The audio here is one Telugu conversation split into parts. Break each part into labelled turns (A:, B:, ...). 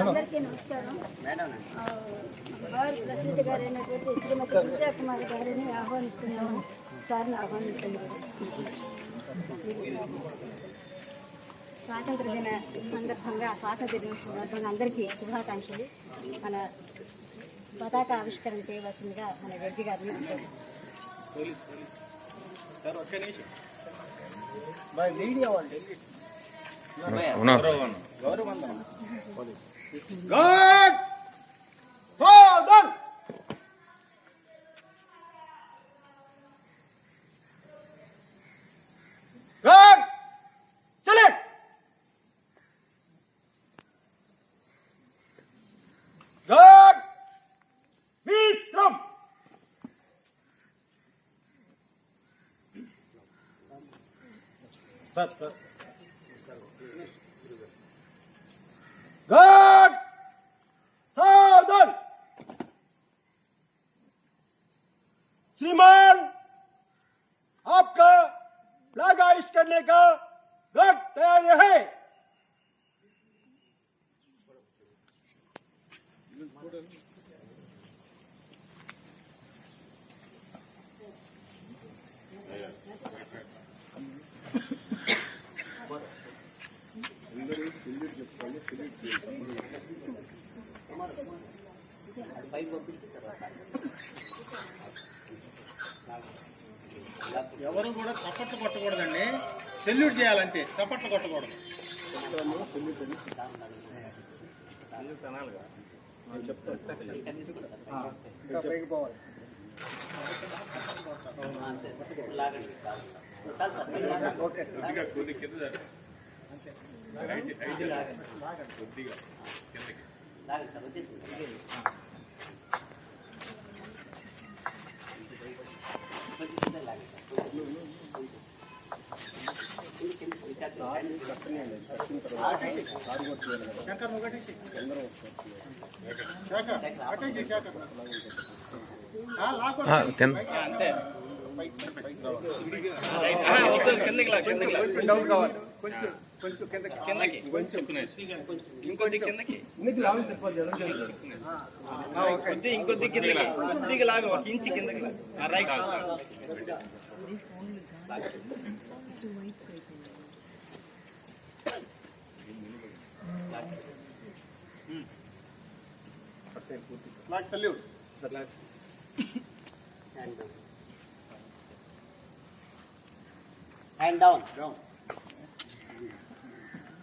A: అందరికీ నమస్కారం. ఆ, భారత ప్రెసిడెంట్ గారు అయినటువంటి శ్రీమతి విజయ కుమార్ గారిని ఆహ్వానిస్తున్నాము. సార్ని ఆహ్వానిస్తున్నాము స్వాతంత్ర దిన సందర్భంగా స్వాతంత్ర దిన సందర్భంగా అందరికీ శుభాకాంక్షలు. మన పతాక ఆవిష్కరణ చేయవలసిందిగా మన జడ్జి గారిని కోరుతున్నాం.
B: Pat, pat.
C: ఎవరు కూడా చప్పట్లు కొట్టకూడదండి. సెల్యూట్ చేయాలంటే చప్పట్లు కొట్టకూడదు. శంకర్ అటేసి శాఖ ఆ, లాక్కోండి. పైకి అంతే కిందకి కిందకి డౌన్ కావాలి. కొంచెం. కొంచెం కిందకి కిందకి. కొంచెం. ఇంకొద్ది కిందకి. కొద్ది ఇంకొద్ది కిందకి. కొద్దిగా లాగా. ఒక ఇంచు కిందకి. లా ఆ, right. Flag salute.
D: Hand down
C: Down.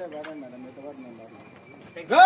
A: ఇదే మేడం
B: మేడం మిగతా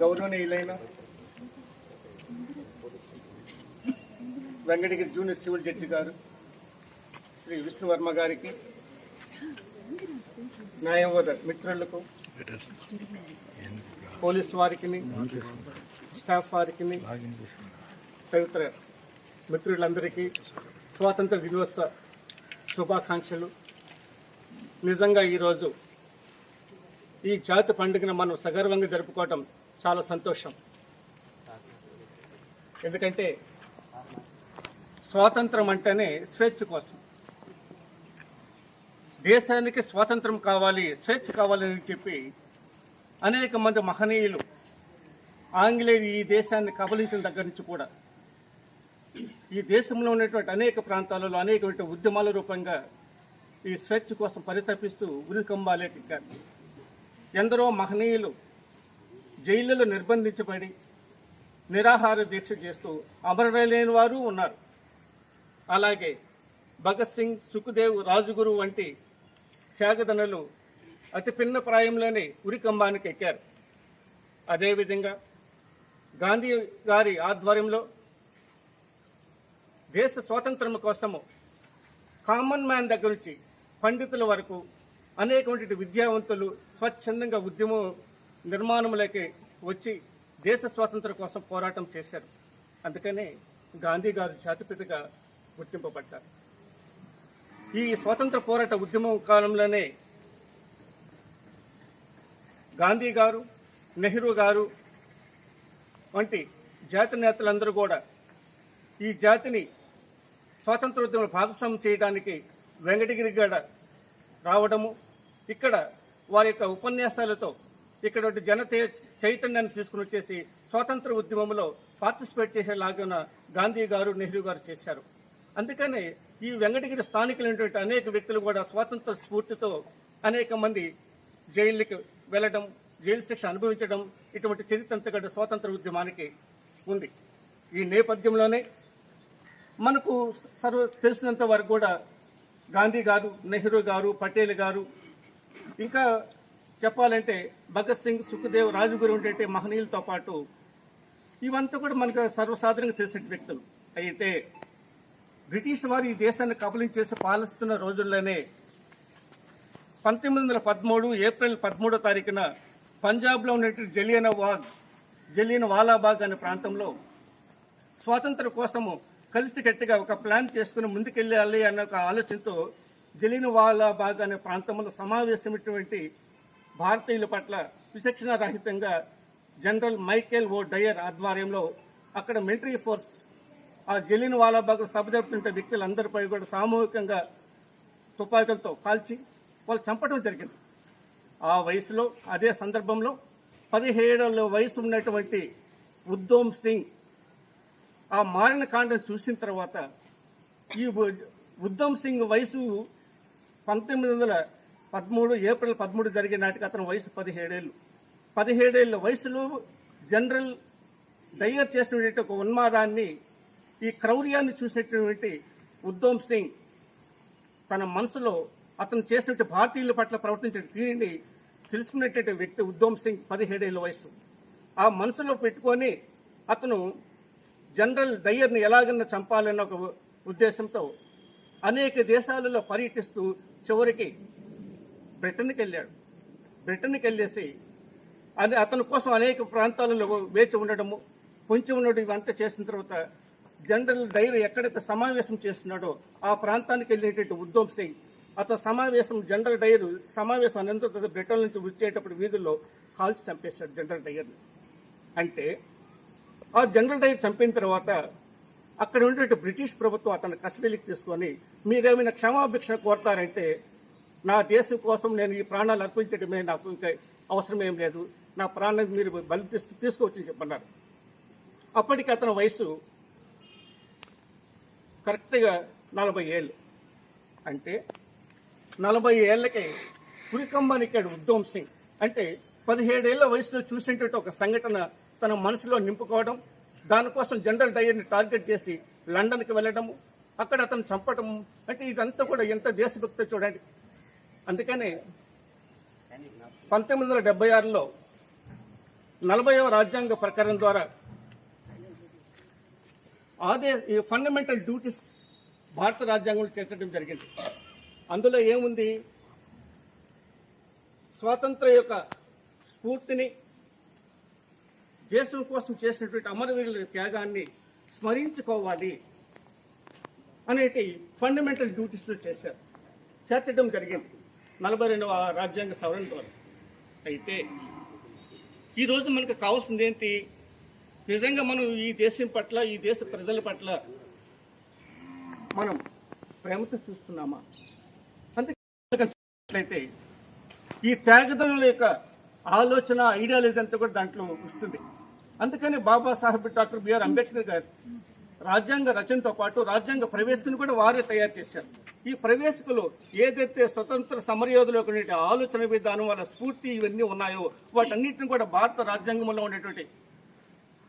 E: గౌరవనీయులైన వెంకటగిరి జూనియర్ సివిల్ జడ్జి గారు శ్రీ విష్ణువర్మ గారికి న్యాయవాద మిత్రులకు పోలీస్ వారికి స్టాఫ్ వారికి తదితర మిత్రులందరికీ స్వాతంత్ర దినోత్సవ శుభాకాంక్షలు. నిజంగా ఈరోజు ఈ జాతి పండుగను మనం సగర్వంగా జరుపుకోవటం చాలా సంతోషం. ఎందుకంటే స్వాతంత్రం అంటేనే స్వేచ్ఛ కోసం. దేశానికి స్వాతంత్రం కావాలి స్వేచ్ఛ కావాలని చెప్పి అనేక మంది మహనీయులు ఆంగ్లేయులు ఈ దేశాన్ని కబలించిన దగ్గర నుంచి కూడా ఈ దేశంలో ఉన్నటువంటి అనేక ప్రాంతాలలో అనేకమైన ఉద్యమాల రూపంగా ఈ స్వేచ్ఛ కోసం పరితపిస్తూ ఉరికంబాలేటికారు ఎందరో మహనీయులు జైళ్ళలో నిర్బంధించబడి నిరాహార దీక్ష చేస్తూ అమరలేని వారు ఉన్నారు. అలాగే భగత్ సింగ్ సుఖదేవ్ రాజుగురు వంటి త్యాగదనులు అతి పిన్న ప్రాయంలోనే ఉరికంబానికి ఎక్కారు. అదేవిధంగా గాంధీ గారి ఆధ్వర్యంలో దేశ స్వాతంత్రం కోసము కామన్ మ్యాన్ దగ్గర నుంచి పండితుల వరకు అనేకటువంటి విద్యావంతులు స్వచ్ఛందంగా ఉద్యమం నిర్మాణంలోకి వచ్చి దేశ స్వాతంత్రం కోసం పోరాటం చేశారు. అందుకనే గాంధీ గారు జాతిపితగా గుర్తింపబడ్డారు. ఈ స్వాతంత్ర పోరాట ఉద్యమం కాలంలోనే గాంధీ గారు నెహ్రూ గారు వంటి జాతి నేతలందరూ కూడా ఈ జాతిని స్వాతంత్రోద్యమంలో భాగస్వామ్యం చేయడానికి వెంకటగిరిగడ రావడము ఇక్కడ వారి యొక్క ఉపన్యాసాలతో ఇక్కడ జనత జన చైతన్యాన్ని తీసుకుని వచ్చేసి స్వాతంత్ర ఉద్యమంలో పార్టిసిపేట్ చేసేలాగా గాంధీ గారు నెహ్రూ గారు చేశారు. అందుకనే ఈ వెంకటగిరి స్థానికులైనటువంటి అనేక వ్యక్తులు కూడా స్వాతంత్ర స్ఫూర్తితో అనేక మంది జైళ్ళకి వెళ్ళడం జైలు శిక్ష అనుభవించడం ఇటువంటి చరిత్ర కూడా స్వాతంత్ర ఉద్యమానికి ఉంది. ఈ నేపథ్యంలోనే మనకు సర్వ తెలిసినంత వరకు కూడా గాంధీ గారు నెహ్రూ గారు పటేల్ గారు ఇంకా చెప్పాలంటే భగత్ సింగ్ సుఖదేవ్ రాజుగురు ఉండే మహనీయులతో పాటు ఇవంతా కూడా మనకు సర్వసాధారణంగా తెలిసిన వ్యక్తులు. అయితే బ్రిటిష్ వారు ఈ దేశాన్ని కబలించేసి పాలిస్తున్న రోజుల్లోనే పంతొమ్మిది వందల పదమూడు ఏప్రిల్ పదమూడో తారీఖున పంజాబ్లో ఉన్నటువంటి జలియన వాగ్ జలియన్ వాలాబాగ్ అనే ప్రాంతంలో స్వాతంత్ర కోసము కలిసికట్టుగా ఒక ప్లాన్ చేసుకుని ముందుకెళ్ళాలి అన్న ఒక ఆలోచనతో జలియన వాలాబాగ్ అనే ప్రాంతంలో సమావేశమైనటువంటి భారతీయుల పట్ల విచక్షణ రహితంగా జనరల్ మైకేల్ ఓ డయర్ ఆధ్వర్యంలో అక్కడ మిలిటరీ ఫోర్స్ ఆ జలిన్ వాలాబాగ్ సభ జరుపుతుంటే వ్యక్తులందరిపై కూడా సామూహికంగా తుపాకులతో కాల్చి వాళ్ళు చంపడం జరిగింది. ఆ వయసులో అదే సందర్భంలో పదిహేడేళ్ళ వయసు ఉన్నటువంటి ఉద్దోమ్ సింగ్ ఆ మారిన కాండం చూసిన తర్వాత ఈ ఉద్దమ్ సింగ్ వయసు పంతొమ్మిది వందల పదమూడు ఏప్రిల్ పదమూడు జరిగే నాటికి అతని వయసు పదిహేడేళ్ళు. పదిహేడేళ్ళ వయసులో జనరల్ దయ్యర్ చేసినటువంటి ఒక ఉన్మాదాన్ని ఈ క్రౌర్యాన్ని చూసినటువంటి ఉద్దమ్ సింగ్ తన మనసులో అతను చేసినట్టు భారతీయుల పట్ల ప్రవర్తించిన తీరుని తెలుసుకున్నటువంటి వ్యక్తి ఉద్దమ్ సింగ్ పదిహేడేళ్ళ వయసు. ఆ మనసులో పెట్టుకొని అతను జనరల్ డయ్యర్ని ఎలాగన్నా చంపాలన్న ఒక ఉద్దేశంతో అనేక దేశాలలో పర్యటిస్తూ చివరికి బ్రిటన్కి వెళ్ళాడు బ్రిటన్కి వెళ్ళేసి అది అతని కోసం అనేక ప్రాంతాలలో వేచి ఉండడము పొంచి ఉండడం ఇవంతా చేసిన తర్వాత జనరల్ డైరీ ఎక్కడైతే సమావేశం చేస్తున్నాడో ఆ ప్రాంతానికి వెళ్ళేటట్టు ఉద్దమ్ సింగ్ అతను సమావేశం జనరల్ డైర్ సమావేశం అనంతరం బ్రిటన్ నుంచి వచ్చేటప్పుడు వీధుల్లో కాల్చి చంపేశాడు జనరల్ డైర్ని. అంటే ఆ జనరల్ డైర్ చంపిన తర్వాత అక్కడ ఉండేటువంటి బ్రిటిష్ ప్రభుత్వం అతను కస్టడీకి తీసుకొని మీరేమైనా క్షమాభిక్ష కోరతారంటే నా దేశం కోసం నేను ఈ ప్రాణాలు అర్పించడమే నాకు ఇంకా అవసరం ఏం లేదు. నా ప్రాణాన్ని మీరు బలి తీసు తీసుకొచ్చి చెప్పన్నారు. అప్పటికి అతని వయసు కరెక్ట్గా నలభై ఏళ్ళు. అంటే నలభై ఏళ్ళకి పురికంబానికాడు ఉద్దమ్ సింగ్. అంటే పదిహేడేళ్ళ వయసులో చూసినటువంటి ఒక సంఘటన తన మనసులో నింపుకోవడం దానికోసం జనరల్ డయర్ని టార్గెట్ చేసి లండన్కి వెళ్ళడము అక్కడ అతను చంపటం అంటే ఇదంతా కూడా ఎంత దేశభక్తి చూడండి. అందుకనే పంతొమ్మిది వందల డెబ్బై ఆరులో నలభైవ రాజ్యాంగ ప్రకారం ద్వారా ఆదే ఈ ఫండమెంటల్ డ్యూటీస్ భారత రాజ్యాంగంలో చేర్చడం జరిగింది. అందులో ఏముంది? స్వాతంత్ర యొక్క స్ఫూర్తిని దేశం కోసం చేసినటువంటి అమరవీరుల త్యాగాన్ని స్మరించుకోవాలి అనేటి ఫండమెంటల్ డ్యూటీస్లో చేశారు. చేర్చడం జరిగింది. నలభై రెండవ రాజ్యాంగ సవరణ ద్వారా అయితే ఈరోజు మనకు కావాల్సింది ఏంటి? నిజంగా మనం ఈ దేశం పట్ల ఈ దేశ ప్రజల పట్ల మనం ప్రేమతో చూస్తున్నామా? అంతే ఈ త్యాగదనుల యొక్క ఆలోచన ఐడియాలజీ అంతా కూడా దాంట్లో వస్తుంది. అందుకని బాబాసాహెబ్ డాక్టర్ బిఆర్ అంబేద్కర్ గారు రాజ్యాంగ రచనతో పాటు రాజ్యాంగ ప్రవేశకుని కూడా వారే తయారు చేశారు. ఈ ప్రవేశకులు ఏదైతే స్వతంత్ర సమరయోధుల యొక్క ఆలోచన విధానం వాళ్ళ స్ఫూర్తి ఇవన్నీ ఉన్నాయో వాటన్నిటిని కూడా భారత రాజ్యాంగంలో ఉండేటువంటి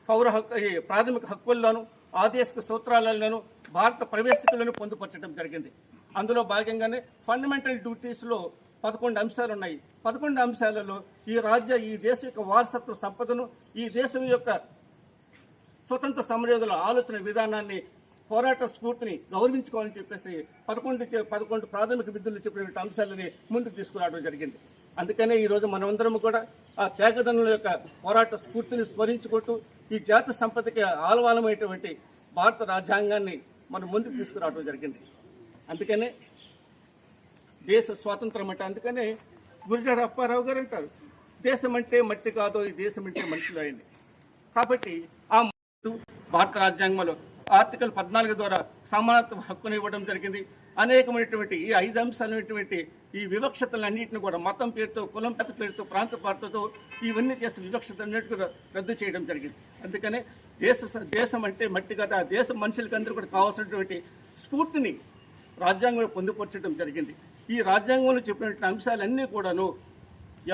E: పౌర హక్కు ప్రాథమిక హక్కుల్లోనూ ఆదేశిక సూత్రాలలోనూ భారత ప్రవేశకులను పొందుపరచడం జరిగింది. అందులో భాగంగానే ఫండమెంటల్ డ్యూటీస్లో పదకొండు అంశాలు ఉన్నాయి. పదకొండు అంశాలలో ఈ రాజ్య ఈ దేశం యొక్క వారసత్వ సంపదను ఈ దేశం యొక్క స్వతంత్ర సమరయోధుల ఆలోచన విధానాన్ని పోరాట స్ఫూర్తిని గౌరవించుకోవాలని చెప్పేసి పదకొండు పదకొండు ప్రాథమిక విధులు చెప్పినటువంటి అంశాలని ముందుకు తీసుకురావడం జరిగింది. అందుకనే ఈరోజు మనమందరం కూడా ఆ త్యాగదనుల యొక్క పోరాట స్ఫూర్తిని స్మరించుకుంటూ ఈ జాతి సంపదకి ఆలవాలమైనటువంటి భారత రాజ్యాంగాన్ని మనం ముందుకు తీసుకురావడం జరిగింది. అందుకనే దేశ స్వాతంత్రం అంటే అందుకనే గురిజాడ అప్పారావు గారు అంటారు దేశం అంటే మట్టి కాదు ఈ దేశం అంటే మనుషులు అయింది కాబట్టి ఆ భారత రాజ్యాంగంలో ఆర్టికల్ పద్నాలుగు ద్వారా సమానత్వ హక్కును ఇవ్వడం జరిగింది. అనేకమైనటువంటి ఈ ఐదు అంశాలైనటువంటి ఈ వివక్షతలన్నింటిని కూడా మతం పేరుతో కులం పెద్ద పేరుతో ప్రాంత పార్తతో ఇవన్నీ చేస్తే వివక్షతలన్నిటి కూడా రద్దు చేయడం జరిగింది. అందుకనే దేశ దేశం అంటే మట్టి కదా ఆ దేశం మనుషులకి అందరూ కూడా కావాల్సినటువంటి స్ఫూర్తిని రాజ్యాంగంలో పొందుపరచడం జరిగింది. ఈ రాజ్యాంగంలో చెప్పినటువంటి అంశాలన్నీ కూడాను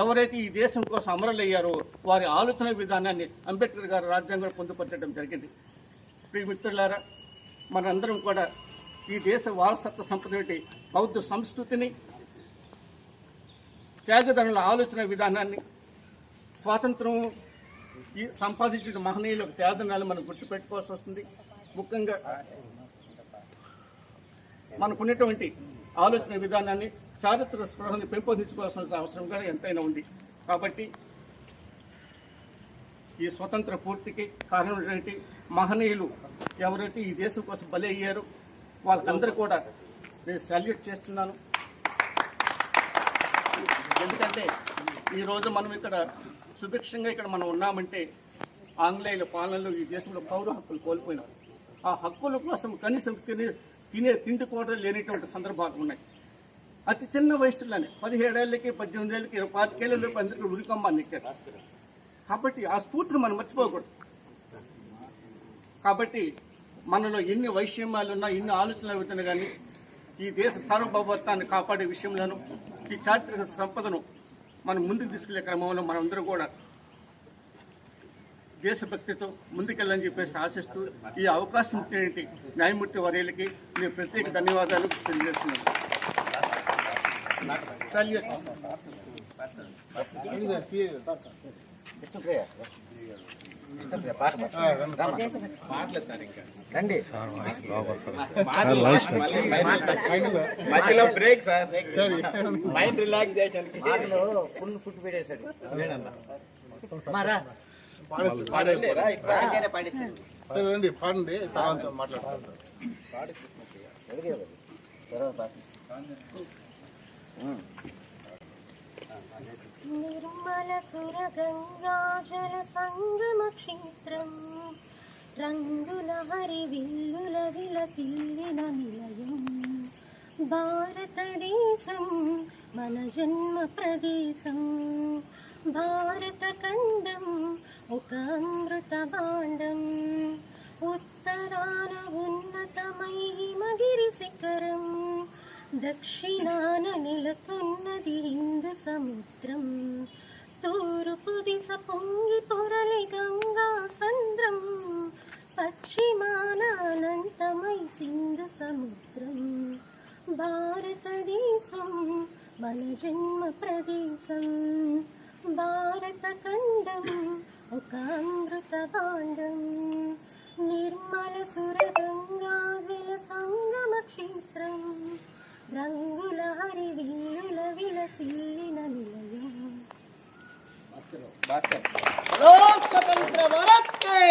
E: ఎవరైతే ఈ దేశం కోసం అమరులయ్యారో వారి ఆలోచన విధానాన్ని అంబేద్కర్ గారు రాజ్యాంగంలో పొందుపరచడం జరిగింది. ప్రియ మిత్రులారా మనందరం కూడా ఈ దేశ వారసత్వ సంపద వంటి బౌద్ధ సంస్కృతిని త్యాగదనుల ఆలోచన విధానాన్ని స్వాతంత్రం ఈ సంపాదించిన మహనీయుల త్యాగనాలు మనం గుర్తుపెట్టుకోవాల్సి వస్తుంది. ముఖ్యంగా మనకున్నటువంటి ఆలోచన విధానాన్ని చారిత్రక స్పృహని పెంపొందించుకోవాల్సిన అవసరం కూడా ఎంతైనా ఉంది. కాబట్టి ఈ స్వతంత్ర పూర్తికి కారణమైనటువంటి మహనీయులు ఎవరైతే ఈ దేశం కోసం బలి అయ్యారో వాళ్ళకందరూ కూడా నేను సాల్యూట్ చేస్తున్నాను. ఎందుకంటే ఈరోజు మనం ఇక్కడ సుభిక్షంగా ఇక్కడ మనం ఉన్నామంటే ఆంగ్లేయుల పాలనలో ఈ దేశంలో పౌర హక్కులు కోల్పోయినారు ఆ హక్కుల కోసం కనీసం తినే తినే తిండి కూడా లేనటువంటి సందర్భాలు ఉన్నాయి. అతి చిన్న వయసులోనే పదిహేడేళ్ళకి పద్దెనిమిది ఏళ్ళకి ఇరవై పాతికేళ్ళలోపు అందరికీ ఉరికమ్మాన్ని ఎక్కారు కాబట్టి ఆ స్ఫూర్తిని మనం మర్చిపోకూడదు. కాబట్టి మనలో ఎన్ని వైషమ్యాలు ఉన్నా ఎన్ని ఆలోచనలు అవుతున్నా కానీ ఈ దేశ సార్వభౌమత్వాన్ని కాపాడే విషయంలోనూ ఈ చారిత్రక సంపదను మనం ముందుకు తీసుకెళ్ళే క్రమంలో మనందరూ కూడా దేశభక్తితో ముందుకెళ్ళని చెప్పేసి ఆశిస్తూ ఈ అవకాశం ఇచ్చినటువంటి న్యాయమూర్తి వర్యులకి నేను ప్రత్యేక ధన్యవాదాలు తెలియజేస్తున్నాను. సల్యూట్.
B: మధ్యలో బ్రేక్ సార్ మైండ్ రిలాక్సేషన్
C: మాటలు పుల్లు పుట్టు పెట్టేశాడు మారా
F: పాడండి పాడండి తర్వాత మాట్లాడతాం
G: నిర్మల సురగంగాజల సంగమ క్షేత్రం రంగుల హరివిల్లుల విలసిల్లిన నిలయం భారతదేశం మన జన్మ ప్రదేశం భారత ఖండం ఒక అమృత భాండం ఉత్తరాన ఉన్నతమై మగిరి శిఖరం దక్షిణాన నెలకొన్నది హిందు సముద్రం. తూర్పు దిశ పొంగి పొరలి గంగా సంద్రం. పశ్చిమాన అనంతమై సింధు సముద్రం. భారతదేశం మన జన్మ ప్రదేశం. భారత ఖండం ఒక అమృత భాండం నిర్మల సురగంగా విల సంగమ క్షేత్రం. రంగుల హరివిల్లుల విలసిల్లిన నిలయం
C: హలో స్వతంత్ర భారత్ కే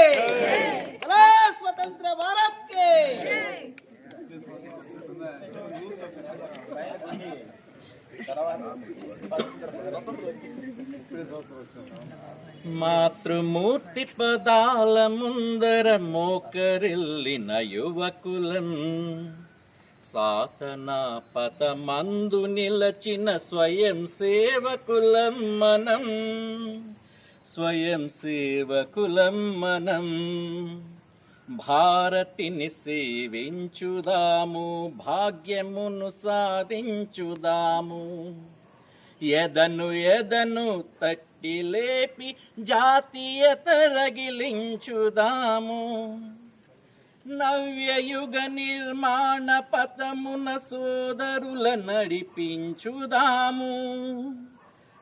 C: హలో స్వతంత్ర భారత్ కే
B: మాతృమూర్తి పదాల ముందర మోకరిల్లిన యువకులం సాధనా పదమందు నిలచిన స్వయం సేవకులం మనం. స్వయం సేవకులం మనం. భారతిని సేవించుదాము భాగ్యమును సాధించుదాము. ఎదను ఎదను తట్టి లేపి జాతీయత రగిలించుదాము. నవ్యయుగ నిర్మాణ పథమున సోదరుల నడిపించుదాము.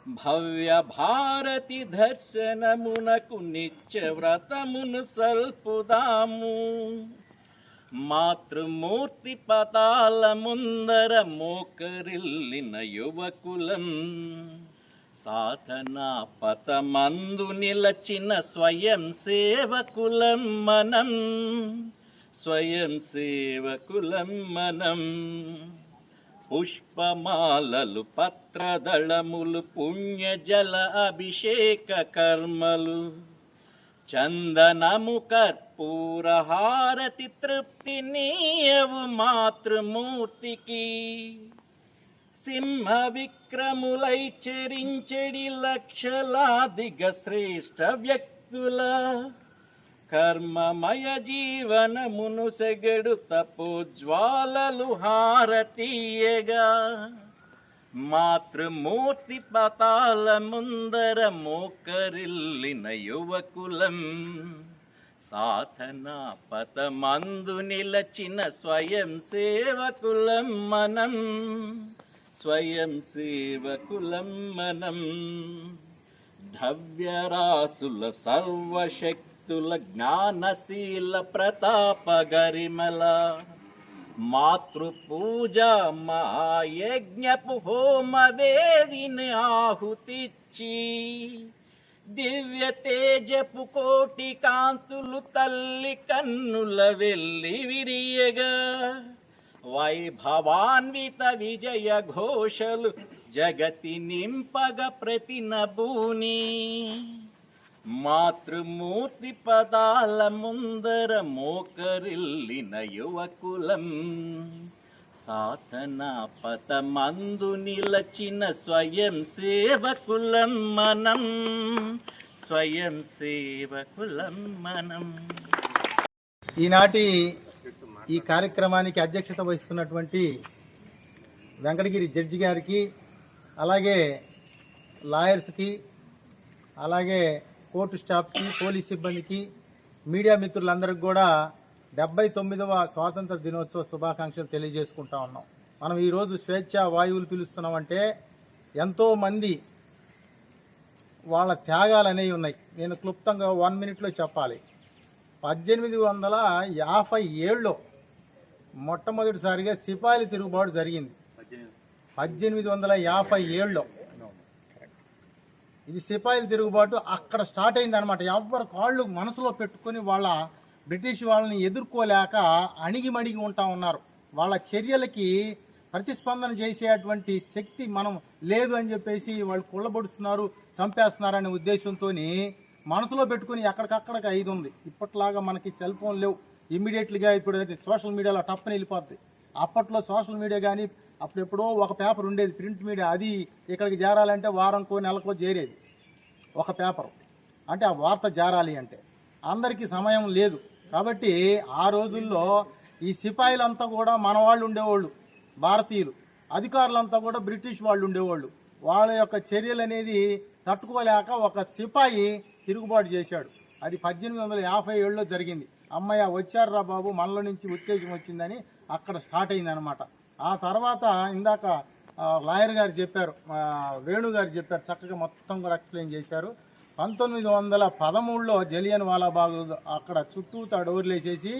B: భవ్య భారతి దర్శనమునకు నిత్య వ్రతమును సల్పుదాము. మాతృమూర్తి పతాల ముందర మోకరిల్లిన యువకులం సాధనా పతమందు నిలచిన స్వయం సేవకులం మనం స్వయం సేవకులం మనం. పుష్పమాలలు పత్రదళములు పుణ్యజల అభిషేక కర్మలు. చందనము కర్పూరహారతి తృప్తి నీయవు మాతృమూర్తికి. సింహ విక్రములై చెరించెడి లక్షలాదిగ శ్రేష్ఠ వ్యక్తుల కర్మమయ జీవనమును సెగడు తపోజ్వాలలు హారతీయగా. మాతృమూర్తి పతాల ముందర మోకరిల్లిన యువకులం. సాధనా పతమందు నిలచిన స్వయం సేవకులం మనం. స్వయం సేవకులం మనం. ధవ్యరాసుల భక్తుల జ్ఞానశీల ప్రతాప గరిమల. మాతృపూజ మహాయజ్ఞపు హోమ వేదిని ఆహుతిచ్చి దివ్య తేజపు కోటి కాంతులు తల్లి కన్నుల వెళ్ళి విరియగా. వైభవాన్విత విజయ ఘోషలు జగతి నింపగ ప్రతి నభూని మాతృమూర్తి పదాల ముందర మోకరిల్లిన యువకులం. సాధనా పదమందు నిలచిన స్వయం సేవకులం మనం. స్వయం సేవకులం మనం.
F: ఈనాటి ఈ కార్యక్రమానికి అధ్యక్షత వహిస్తున్నటువంటి వెంకటగిరి జడ్జి గారికి అలాగే లాయర్స్కి అలాగే కోర్టు స్టాఫ్కి పోలీస్ సిబ్బందికి మీడియా మిత్రులందరికీ కూడా డెబ్బై తొమ్మిదవ స్వాతంత్ర దినోత్సవ శుభాకాంక్షలు తెలియజేసుకుంటా ఉన్నాం. మనం ఈరోజు స్వేచ్ఛ వాయువులు పిలుస్తున్నామంటే ఎంతోమంది వాళ్ళ త్యాగాలు అనేవి ఉన్నాయి. నేను క్లుప్తంగా వన్ మినిట్లో చెప్పాలి. పద్దెనిమిది వందల యాభై ఏళ్ళలో మొట్టమొదటిసారిగా సిపాయిల తిరుగుబాటు జరిగింది. పద్దెనిమిది వందల యాభై ఏళ్ళలో ఇది సిపాయిల తిరుగుబాటు అక్కడ స్టార్ట్ అయింది అనమాట ఎవరి కాళ్ళు మనసులో పెట్టుకొని వాళ్ళ బ్రిటిష్ వాళ్ళని ఎదుర్కోలేక అణిగిమణిగి ఉంటా ఉన్నారు. వాళ్ళ చర్యలకి ప్రతిస్పందన చేసేటువంటి శక్తి మనం లేదు అని చెప్పేసి వాళ్ళు కుళ్ళబడుతున్నారు చంపేస్తున్నారనే ఉద్దేశంతో మనసులో పెట్టుకుని ఎక్కడికక్కడికి ఐదు ఉంది. ఇప్పట్లాగా మనకి సెల్ ఫోన్ లేవు. ఇమ్మీడియట్లీగా ఇప్పుడు సోషల్ మీడియాలో టప్పని వెళ్ళిపోద్ది. అప్పట్లో సోషల్ మీడియా కానీ అప్పుడెప్పుడో ఒక పేపర్ ఉండేది ప్రింట్ మీడియా. అది ఇక్కడికి చేరాలంటే వారంకో నెలకో చేరేది. ఒక పేపర్. అంటే ఆ వార్త జారాలి అంటే. అందరికీ సమయం లేదు. కాబట్టి ఆ రోజుల్లో ఈ సిపాయిలంతా కూడా మన వాళ్ళు ఉండేవాళ్ళు భారతీయులు. అధికారులంతా కూడా బ్రిటిష్ వాళ్ళు ఉండేవాళ్ళు. వాళ్ళ యొక్క చర్యలు అనేది తట్టుకోలేక ఒక సిపాయి తిరుగుబాటు చేశాడు. అది పద్దెనిమిది వందల యాభై ఏడులో జరిగింది. అమ్మయ్య వచ్చారురా బాబు మనలో నుంచి ఉత్తేజం వచ్చిందని అక్కడ స్టార్ట్ అయిందనమాట ఆ తర్వాత ఇందాక లాయర్ గారు చెప్పారు వేణు గారు చెప్పారు చక్కగా మొత్తం కూడా ఎక్స్ప్లెయిన్ చేశారు. పంతొమ్మిది వందల పదమూడులో జలియన్ వాలాబాగ్ అక్కడ చుట్టూ డోర్లేసేసి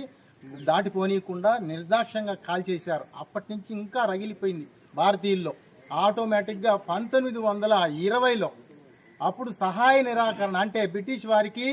F: దాటిపోనీయకుండా నిర్దాక్ష్యంగా కాల్చేశారు అప్పటి నుంచి ఇంకా రగిలిపోయింది భారతీయుల్లో. ఆటోమేటిక్గా పంతొమ్మిది వందల ఇరవైలో అప్పుడు సహాయ నిరాకరణ అంటే బ్రిటిష్ వారికి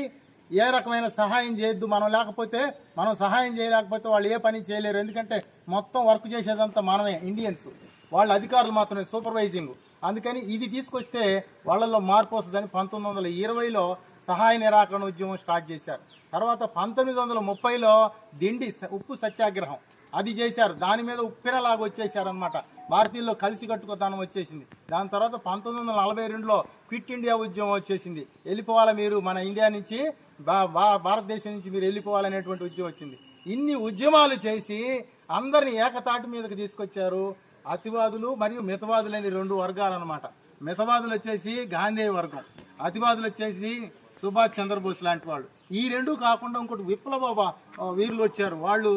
F: ఏ రకమైన సహాయం చేయొద్దు మనం లేకపోతే మనం సహాయం చేయలేకపోతే వాళ్ళు ఏ పని చేయలేరు. ఎందుకంటే మొత్తం వర్క్ చేసేదంతా మనమే ఇండియన్స్ వాళ్ళ అధికారులు మాత్రమే సూపర్వైజింగ్ అందుకని ఇది తీసుకొస్తే వాళ్ళల్లో మార్పు వస్తుందని పంతొమ్మిది వందల ఇరవైలో సహాయ నిరాకరణ ఉద్యమం స్టార్ట్ చేశారు. తర్వాత పంతొమ్మిది వందల ముప్పైలో దిండి ఉప్పు సత్యాగ్రహం. అది చేశారు. దాని మీద ఉప్పినలాగా వచ్చేసారనమాట భారతీయుల్లో కలిసి కట్టుకోతనం వచ్చేసింది. దాని తర్వాత పంతొమ్మిది వందల నలభై రెండులో క్విట్ ఇండియా ఉద్యమం వచ్చేసింది. వెళ్ళిపోవాలి మీరు మన ఇండియా నుంచి? భారతదేశం నుంచి మీరు వెళ్ళిపోవాలనేటువంటి ఉద్యమం వచ్చింది. ఇన్ని ఉద్యమాలు చేసి అందరిని ఏకతాటి మీదకి తీసుకొచ్చారు అతివాదులు మరియు మితవాదులు అనే రెండు వర్గాలు అనమాట మితవాదులు వచ్చేసి గాంధీ వర్గం అతివాదులు వచ్చేసి సుభాష్ చంద్రబోస్ లాంటి వాళ్ళు. ఈ రెండు కాకుండా ఇంకోటి విప్లవ వీరులు వచ్చారు. వాళ్ళు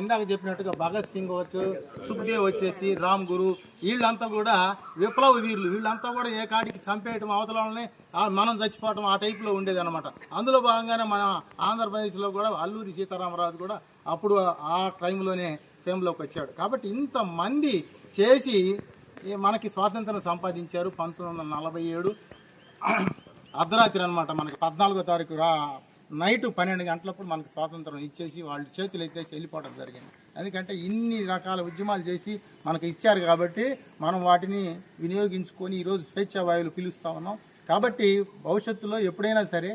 F: ఇందాక చెప్పినట్టుగా భగత్ సింగ్ వచ్చు సుఖ్దేవ్ వచ్చేసి రామ్ గురు వీళ్ళంతా కూడా విప్లవ వీరులు. వీళ్ళంతా కూడా ఏ కాడికి చంపేయటం అవతల మనం చచ్చిపోవటం ఆ టైప్లో ఉండేది అనమాట అందులో భాగంగానే మన ఆంధ్రప్రదేశ్లో కూడా అల్లూరి సీతారామరాజు కూడా అప్పుడు ఆ టైంలోనే ఫేమ్లోకి వచ్చాడు. కాబట్టి ఇంతమంది చేసి మనకి స్వాతంత్రం సంపాదించారు పంతొమ్మిది వందల నలభై ఏడు. అర్ధరాత్రి అనమాట మనకి పద్నాలుగో తారీఖు రా నైట్ పన్నెండు గంటలప్పుడు మనకు స్వాతంత్రం ఇచ్చేసి వాళ్ళ చేతులు ఎత్తేసి వెళ్ళిపోవడం జరిగింది. ఎందుకంటే ఇన్ని రకాల ఉద్యమాలు చేసి మనకు ఇచ్చారు కాబట్టి మనం వాటిని వినియోగించుకొని ఈరోజు స్వేచ్ఛా వాయువులు పిలుస్తూ ఉన్నాం. కాబట్టి భవిష్యత్తులో ఎప్పుడైనా సరే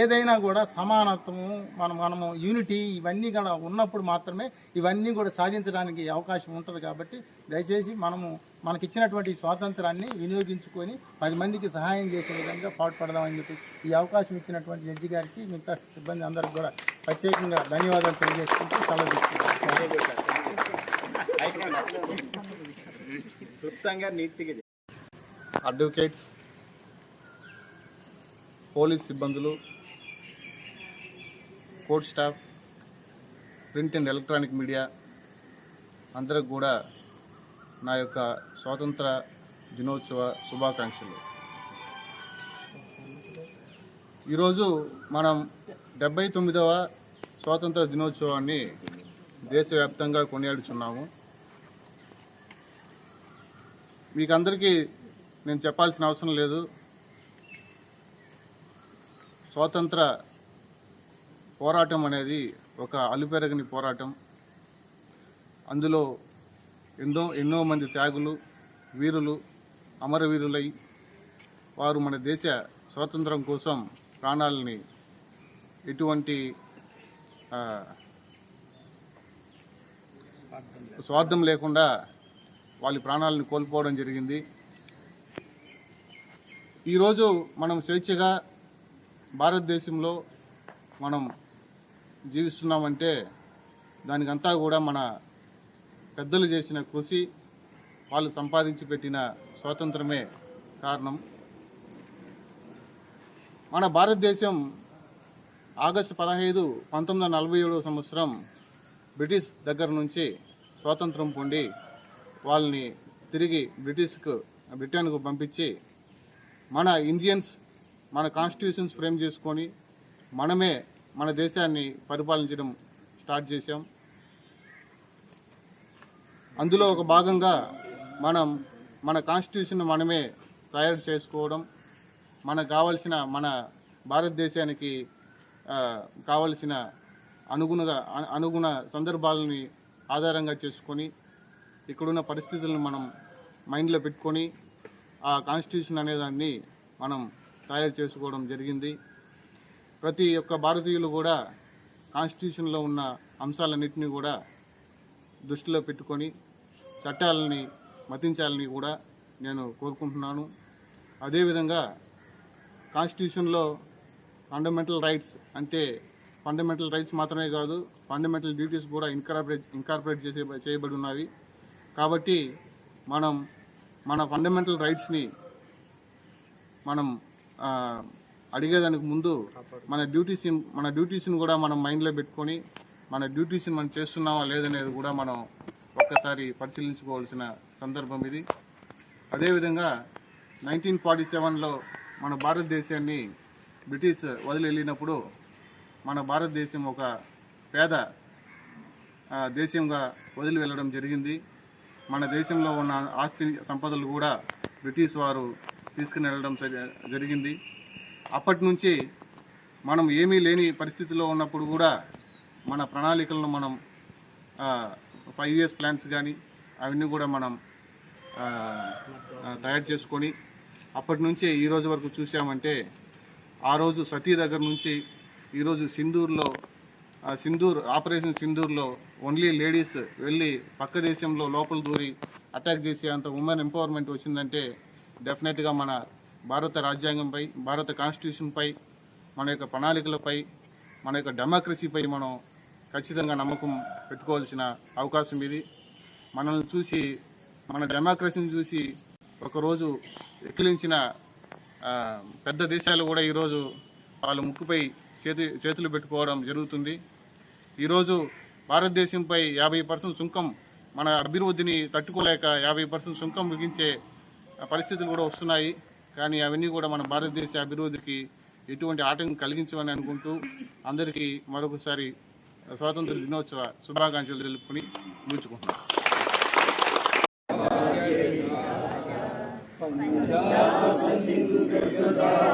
F: ఏదైనా కూడా సమానత్వము మనం మనము యూనిటీ ఇవన్నీ కూడా ఉన్నప్పుడు మాత్రమే ఇవన్నీ కూడా సాధించడానికి అవకాశం ఉంటుంది కాబట్టి దయచేసి మనము మనకి ఇచ్చినటువంటి స్వాతంత్రాన్ని వినియోగించుకొని పది మందికి సహాయం చేసే విధంగా పాటుపడదామని చెప్పి ఈ అవకాశం ఇచ్చినటువంటి జడ్జి గారికి మిగతా సిబ్బంది అందరికి కూడా ప్రత్యేకంగా ధన్యవాదాలు తెలియజేసుకుంటూ సెలవు తీసుకుంటాం
H: advocates police సిబ్బందులు court staff print and electronic media అందరికి కూడా నా యొక్క స్వాతంత్ర దినోత్సవ శుభాకాంక్షలు. ఈరోజు మనం డెబ్బై తొమ్మిదవ స్వాతంత్ర దినోత్సవాన్ని దేశవ్యాప్తంగా కొనియాడుచున్నాము. మీకు అందరికీ నేను చెప్పాల్సిన అవసరం లేదు. స్వాతంత్ర పోరాటం అనేది ఒక అలుపెరగని పోరాటం. అందులో ఎన్నో ఎన్నో మంది త్యాగులు వీరులు అమరవీరులై వారు మన దేశ స్వాతంత్రం కోసం ప్రాణాలని ఎటువంటి స్వార్థం లేకుండా వాళ్ళ ప్రాణాలను కోల్పోవడం జరిగింది. ఈరోజు మనం స్వేచ్ఛగా భారతదేశంలో మనం జీవిస్తున్నామంటే దానికంతా కూడా మన పెద్దలు చేసిన కృషి వాళ్ళు సంపాదించి పెట్టిన స్వాతంత్రమే కారణం. మన భారతదేశం ఆగస్టు పదహైదు పంతొమ్మిది వందల నలభై ఏడవ సంవత్సరం బ్రిటిష్ దగ్గర నుంచి స్వాతంత్రం పొంది వాళ్ళని తిరిగి బ్రిటిష్కు బ్రిటన్కు పంపించి మన ఇండియన్స్ మన కాన్స్టిట్యూషన్స్ ఫ్రేమ్ చేసుకొని మనమే మన దేశాన్ని పరిపాలించడం స్టార్ట్ చేశాం. అందులో ఒక భాగంగా మనం మన కాన్స్టిట్యూషన్ మనమే తయారు చేసుకోవడం మనకు కావలసిన మన భారతదేశానికి కావలసిన అనుగుణగా అనుగుణ సందర్భాలని ఆధారంగా చేసుకొని ఇక్కడున్న పరిస్థితులను మనం మైండ్లో పెట్టుకొని ఆ కాన్స్టిట్యూషన్ అనేదాన్ని మనం తయారు చేసుకోవడం జరిగింది. ప్రతి ఒక్క భారతీయులు కూడా కాన్స్టిట్యూషన్లో ఉన్న అంశాలన్నింటినీ కూడా దృష్టిలో పెట్టుకొని చట్టాలని మతించాలని కూడా నేను కోరుకుంటున్నాను. అదేవిధంగా కాన్స్టిట్యూషన్లో ఫండమెంటల్ రైట్స్ అంటే ఫండమెంటల్ రైట్స్ మాత్రమే కాదు ఫండమెంటల్ డ్యూటీస్ కూడా ఇన్కార్పొరేట్ ఇన్కార్పొరేట్ చేసే చేయబడి ఉన్నవి. కాబట్టి మనం మన ఫండమెంటల్ రైట్స్ని మనం అడిగేదానికి ముందు మన డ్యూటీస్ మన డ్యూటీస్ని కూడా మనం మైండ్లో పెట్టుకొని మన డ్యూటీస్ని మనం చేస్తున్నామా లేదనేది కూడా మనం ఒక్కసారి పరిశీలించుకోవాల్సిన సందర్భం ఇది. అదేవిధంగా నైన్టీన్ ఫార్టీ సెవెన్లో మన భారతదేశాన్ని బ్రిటిష్ వదిలి వెళ్ళినప్పుడు మన భారతదేశం ఒక పేద దేశంగా వదిలి వెళ్ళడం జరిగింది. మన దేశంలో ఉన్న ఆస్తి సంపదలు కూడా బ్రిటిష్ వారు తీసుకుని వెళ్ళడం జరిగింది. అప్పటి నుంచి మనం ఏమీ లేని పరిస్థితిలో ఉన్నప్పుడు కూడా మన ప్రణాళికలను మనం ఫైవ్ ఇయర్స్ ప్లాన్స్ కానీ అవన్నీ కూడా మనం తయారు చేసుకొని అప్పటి నుంచి ఈ రోజు వరకు చూసామంటే ఆ రోజు సతీ దగ్గర నుంచి ఈరోజు సింధూర్లో సింధూర్ ఆపరేషన్ సింధూర్లో ఓన్లీ లేడీస్ వెళ్ళి పక్క దేశంలో లోపల దూరి అటాక్ చేసే అంత ఉమెన్ ఎంపవర్మెంట్ వచ్చిందంటే డెఫినెట్గా మన భారత రాజ్యాంగంపై భారత కాన్స్టిట్యూషన్పై మన యొక్క ప్రణాళికలపై మన యొక్క డెమోక్రసీపై మనం ఖచ్చితంగా నమ్మకం పెట్టుకోవాల్సిన అవకాశం ఇది. మనల్ని చూసి మన డెమోక్రసీని చూసి ఒకరోజు ఎక్కిలించిన పెద్ద దేశాలు కూడా ఈరోజు వాళ్ళ ముక్కుపై చేతి చేతులు పెట్టుకోవడం జరుగుతుంది. ఈరోజు భారతదేశంపై యాభై పర్సెంట్ సుంకం మన అభివృద్ధిని తట్టుకోలేక యాభై పర్సెంట్ సుంకం ముగించే పరిస్థితులు కూడా వస్తున్నాయి. కానీ అవన్నీ కూడా మన భారతదేశ అభివృద్ధికి ఎటువంటి ఆటంకం కలిగించమని అనుకుంటూ అందరికీ మరొకసారి స్వాతంత్ర దినోత్సవ శుభాకాంక్షలు తెలుపుకొని ముగించుకుంటున్నాను
C: జై